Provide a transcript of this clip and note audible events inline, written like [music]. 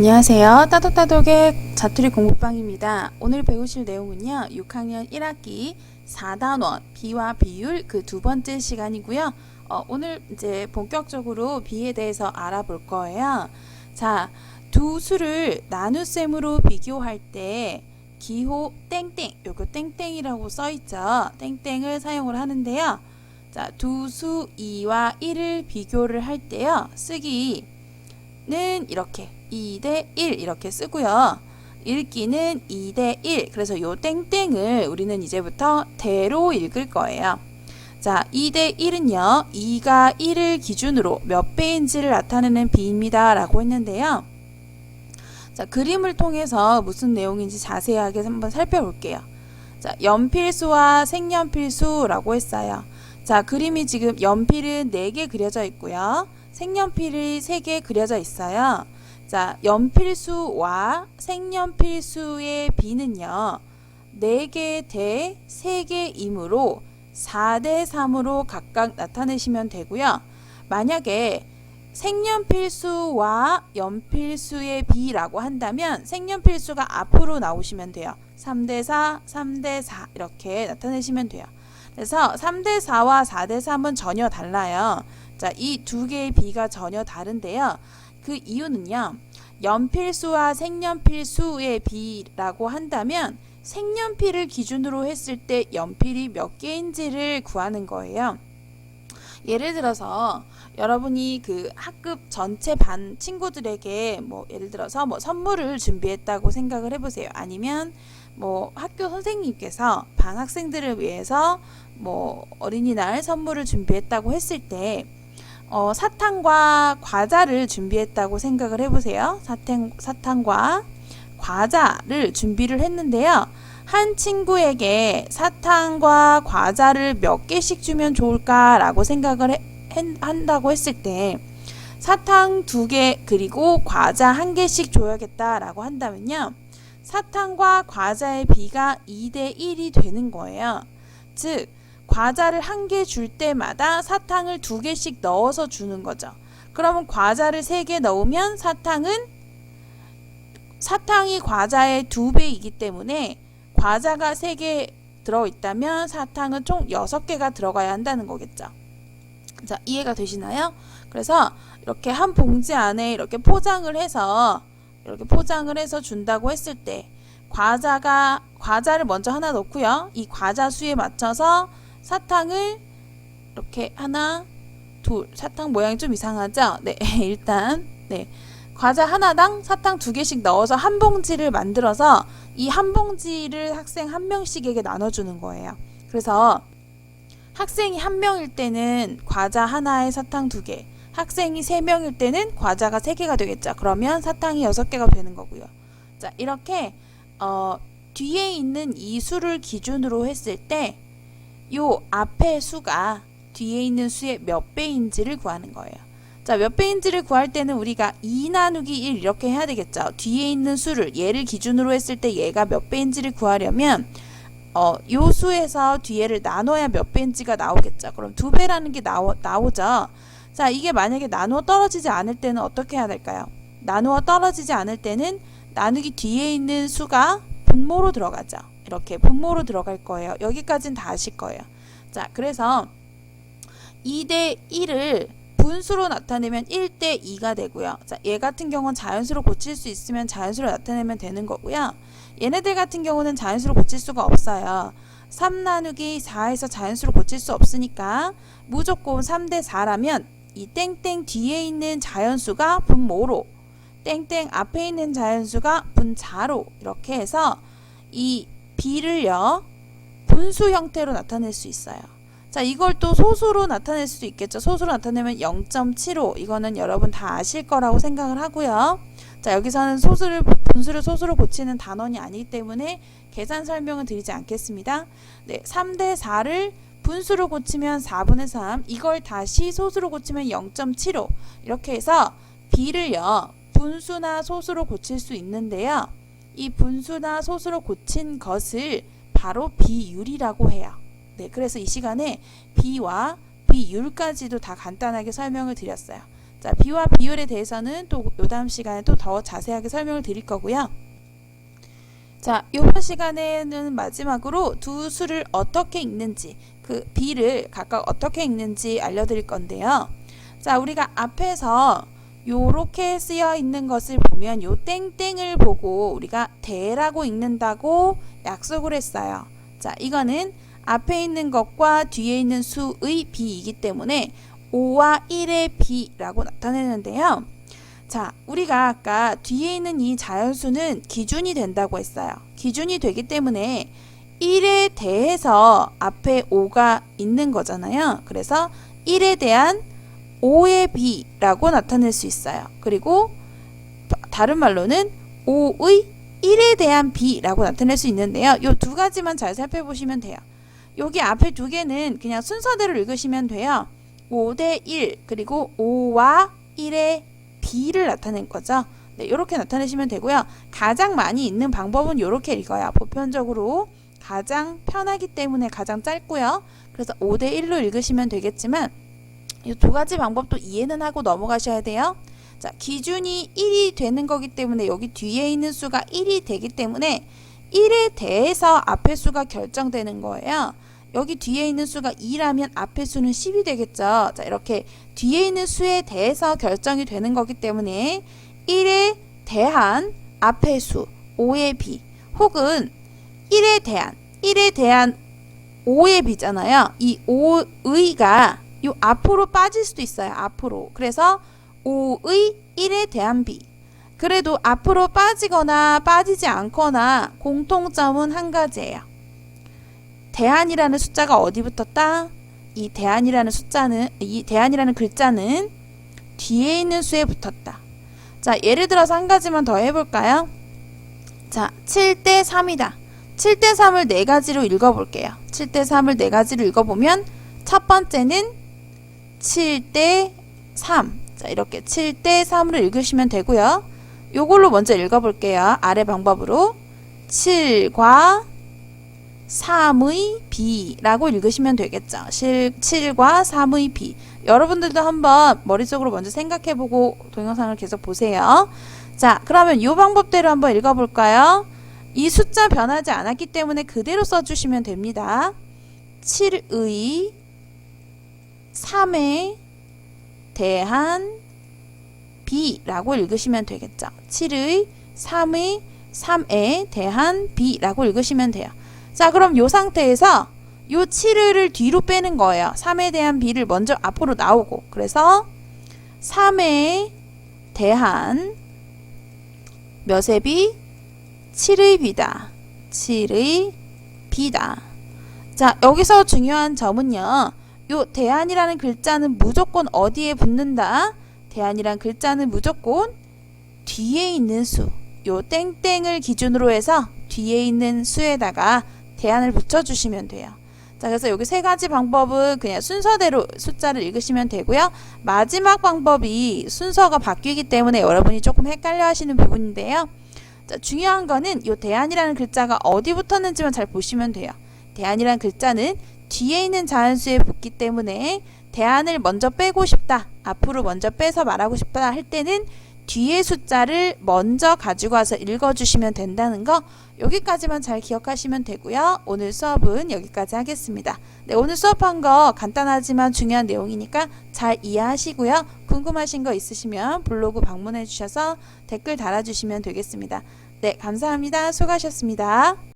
안녕하세요. 따독따독의 자투리 공부방입니다. 오늘 배우실 내용은요. 6학년 1학기 4단원 비와 비율 그 두 번째 시간이고요. 어, 오늘 이제 본격적으로 비에 대해서 알아볼 거예요. 자, 두 수를 나눗셈으로 비교할 때 기호 땡땡, 요거 땡땡이라고 써 있죠. 땡땡을 사용을 하는데요. 자, 두 수 2와 1을 비교를 할 때요. 쓰기 는 이렇게 2대 1 이렇게 쓰고요. 읽기는 2대 1. 그래서 요 땡땡을 우리는 이제부터 대로 읽을 거예요. 자, 2대 1은요. 2가 1을 기준으로 몇 배인지를 나타내는 비입니다. 라고 했는데요. 자, 그림을 통해서 무슨 내용인지 자세하게 한번 살펴볼게요. 자, 연필수와 색연필수라고 했어요. 자, 그림이 지금 연필은 4개 그려져 있고요. 색연필이 3개 그려져 있어요. 자, 연필수와 색연필수의 비는요. 4개 대 3개이므로 4대 3으로 각각 나타내시면 되고요. 만약에 색연필수와 연필수의 비라고 한다면 색연필수가 앞으로 나오시면 돼요. 3대 4, 3대 4 이렇게 나타내시면 돼요. 그래서 3대 4와 4대 3은 전혀 달라요. 자, 이 두 개의 비가 전혀 다른데요. 그 이유는요. 연필수와 색연필수의 비라고 한다면 색연필을 기준으로 했을 때 연필이 몇 개인지를 구하는 거예요. 예를 들어서 여러분이 그 학급 전체 반 친구들에게 뭐 예를 들어서 뭐 선물을 준비했다고 생각을 해보세요. 아니면 뭐 학교 선생님께서 반 학생들을 위해서 뭐 어린이날 선물을 준비했다고 했을 때 어, 사탕과 과자를 준비했다고 생각을 해보세요. 사탕, 사탕과 과자를 준비를 했는데요. 한 친구에게 사탕과 과자를 몇 개씩 주면 좋을까라고 생각을 해, 한다고 했을 때 사탕 두 개 그리고 과자 한 개씩 줘야겠다라고 한다면요. 사탕과 과자의 비가 2대 1이 되는 거예요. 즉, 과자를 한 개 줄 때마다 사탕을 두 개씩 넣어서 주는 거죠. 그러면 과자를 세 개 넣으면 사탕은 사탕이 과자의 두 배이기 때문에 과자가 세 개 들어있다면 사탕은 총 여섯 개가 들어가야 한다는 거겠죠. 자, 이해가 되시나요? 그래서 이렇게 한 봉지 안에 이렇게 포장을 해서 이렇게 포장을 해서 준다고 했을 때 과자가 과자를 먼저 하나 넣고요. 이 과자 수에 맞춰서 사탕을 이렇게 하나, 둘, 사탕 모양이 좀 이상하죠? 네, [laughs] 일단 네. 과자 하나당 사탕 두 개씩 넣어서 한 봉지를 만들어서 이 한 봉지를 학생 한 명씩에게 나눠주는 거예요. 그래서 학생이 한 명일 때는 과자 하나에 사탕 두 개, 학생이 세 명일 때는 과자가 세 개가 되겠죠. 그러면 사탕이 여섯 개가 되는 거고요. 자, 이렇게 어, 뒤에 있는 이 수를 기준으로 했을 때 요 앞에 수가 뒤에 있는 수의 몇 배인지를 구하는 거예요. 자, 몇 배인지를 구할 때는 우리가 2 나누기 1 이렇게 해야 되겠죠. 뒤에 있는 수를 얘를 기준으로 했을 때 얘가 몇 배인지를 구하려면 어, 요 수에서 뒤에를 나눠야 몇 배인지가 나오겠죠. 그럼 두 배라는 게 나오, 나오죠. 자, 이게 만약에 나누어 떨어지지 않을 때는 어떻게 해야 될까요? 나누어 떨어지지 않을 때는 나누기 뒤에 있는 수가 분모로 들어가죠. 이렇게 분모로 들어갈 거예요. 여기까지는 다 아실 거예요. 자, 그래서 2대 1을 분수로 나타내면 1대 2가 되고요. 자, 얘 같은 경우는 자연수로 고칠 수 있으면 자연수로 나타내면 되는 거고요. 얘네들 같은 경우는 자연수로 고칠 수가 없어요. 3 나누기 4에서 자연수로 고칠 수 없으니까 무조건 3대 4라면 이 땡땡 뒤에 있는 자연수가 분모로 땡땡 앞에 있는 자연수가 분자로 이렇게 해서 이 비를요 분수 형태로 나타낼 수 있어요. 자 이걸 또 소수로 나타낼 수도 있겠죠. 소수로 나타내면 0.75 이거는 여러분 다 아실 거라고 생각을 하고요. 자 여기서는 소수를 분수를 소수로 고치는 단원이 아니기 때문에 계산 설명은 드리지 않겠습니다. 네, 3대 4를 분수로 고치면 4분의 3 이걸 다시 소수로 고치면 0.75 이렇게 해서 비를요 분수나 소수로 고칠 수 있는데요. 이 분수나 소수로 고친 것을 바로 비율이라고 해요. 네, 그래서 이 시간에 비와 비율까지도 다 간단하게 설명을 드렸어요. 자, 비와 비율에 대해서는 또 요 다음 시간에 또 더 자세하게 설명을 드릴 거고요. 자, 이번 시간에는 마지막으로 두 수를 어떻게 읽는지, 그 비를 각각 어떻게 읽는지 알려드릴 건데요. 자, 우리가 앞에서 요렇게 쓰여 있는 것을 보면 요 땡땡을 보고 우리가 대라고 읽는다고 약속을 했어요. 자, 이거는 앞에 있는 것과 뒤에 있는 수의 비이기 때문에 5와 1의 비라고 나타내는데요. 자, 우리가 아까 뒤에 있는 이 자연수는 기준이 된다고 했어요. 기준이 되기 때문에 1에 대해서 앞에 5가 있는 거잖아요. 그래서 1에 대한 5의 비라고 나타낼 수 있어요. 그리고 다른 말로는 5의 1에 대한 비라고 나타낼 수 있는데요. 이 두 가지만 잘 살펴보시면 돼요. 여기 앞에 두 개는 그냥 순서대로 읽으시면 돼요. 5대 1 그리고 5와 1의 비를 나타낸 거죠. 네, 이렇게 나타내시면 되고요. 가장 많이 읽는 방법은 이렇게 읽어요. 보편적으로 가장 편하기 때문에 가장 짧고요. 그래서 5대 1로 읽으시면 되겠지만 이 두 가지 방법도 이해는 하고 넘어가셔야 돼요. 자, 기준이 1이 되는 거기 때문에 여기 뒤에 있는 수가 1이 되기 때문에 1에 대해서 앞의 수가 결정되는 거예요. 여기 뒤에 있는 수가 2라면 앞의 수는 10이 되겠죠. 자, 이렇게 뒤에 있는 수에 대해서 결정이 되는 거기 때문에 1에 대한 앞의 수, 5의 비, 혹은 1에 대한, 1에 대한 5의 비잖아요. 이 5의가 요 앞으로 빠질 수도 있어요. 앞으로. 그래서 5의 1에 대한 비. 그래도 앞으로 빠지거나 빠지지 않거나 공통점은 한 가지예요. 대안이라는 숫자가 어디 붙었다? 이 대안이라는 숫자는 이 대안이라는 글자는 뒤에 있는 수에 붙었다. 자, 예를 들어서 한 가지만 더 해볼까요? 자, 7대 3이다. 7대 3을 네 가지로 읽어볼게요. 7대 3을 네 가지로 읽어보면 첫 번째는 7대 3. 자, 이렇게 7대 3으로 읽으시면 되고요. 요걸로 먼저 읽어볼게요. 아래 방법으로 7과 3의 비라고 읽으시면 되겠죠. 7과 3의 비. 여러분들도 한번 머릿속으로 먼저 생각해보고 동영상을 계속 보세요. 자, 그러면 이 방법대로 한번 읽어볼까요? 이 숫자 변하지 않았기 때문에 그대로 써주시면 됩니다. 7의 3에 대한 B라고 읽으시면 되겠죠. 7의 3의 3에 대한 B라고 읽으시면 돼요. 자, 그럼 이 상태에서 요 7을 뒤로 빼는 거예요. 3에 대한 B를 먼저 앞으로 나오고. 그래서 3에 대한 몇의 B? 7의 B다. 7의 B다. 자, 여기서 중요한 점은요. 요 대안이라는 글자는 무조건 어디에 붙는다? 대안이란 글자는 무조건 뒤에 있는 수, 요 땡땡을 기준으로 해서 뒤에 있는 수에다가 대안을 붙여주시면 돼요. 자, 그래서 여기 세 가지 방법은 그냥 순서대로 숫자를 읽으시면 되고요. 마지막 방법이 순서가 바뀌기 때문에 여러분이 조금 헷갈려 하시는 부분인데요. 자, 중요한 거는 요 대안이라는 글자가 어디 붙었는지만 잘 보시면 돼요. 대안이라는 글자는 뒤에 있는 자연수에 붙기 때문에 대안을 먼저 빼고 싶다. 앞으로 먼저 빼서 말하고 싶다 할 때는 뒤에 숫자를 먼저 가지고 와서 읽어주시면 된다는 거 여기까지만 잘 기억하시면 되고요. 오늘 수업은 여기까지 하겠습니다. 네, 오늘 수업한 거 간단하지만 중요한 내용이니까 잘 이해하시고요. 궁금하신 거 있으시면 블로그 방문해 주셔서 댓글 달아주시면 되겠습니다. 네, 감사합니다. 수고하셨습니다.